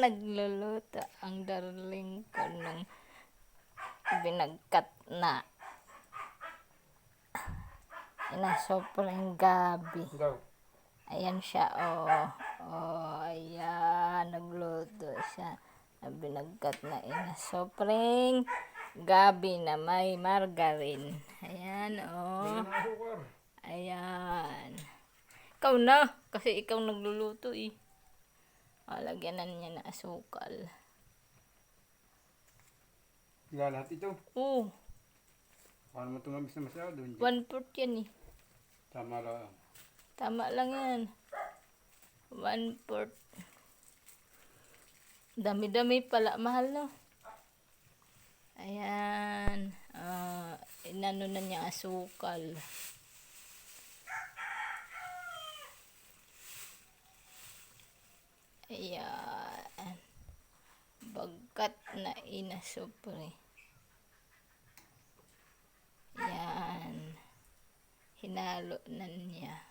Nagluluto ang darling ko ng binagkat na ina sobrang gabi. Ayan siya, oh. Oh, ayan. Nagluto siya. na Binagkat na ina sobrang gabi na may margarine. Ayan, oh. Ayan. Ikaw na. Kasi ikaw nagluluto eh. O, lagyanan niya na asukal. Lahat ito. Oh, Paano mo tumamis na masyado? Hindi. one fourth yan eh. Tama lang. Tama lang yan. One fourth. Dami-dami pala. Mahal no? Ayan. Ah, inano na niya asukal. Ayan. Bagkat na inasupre. Ayan. Hinalo na niya.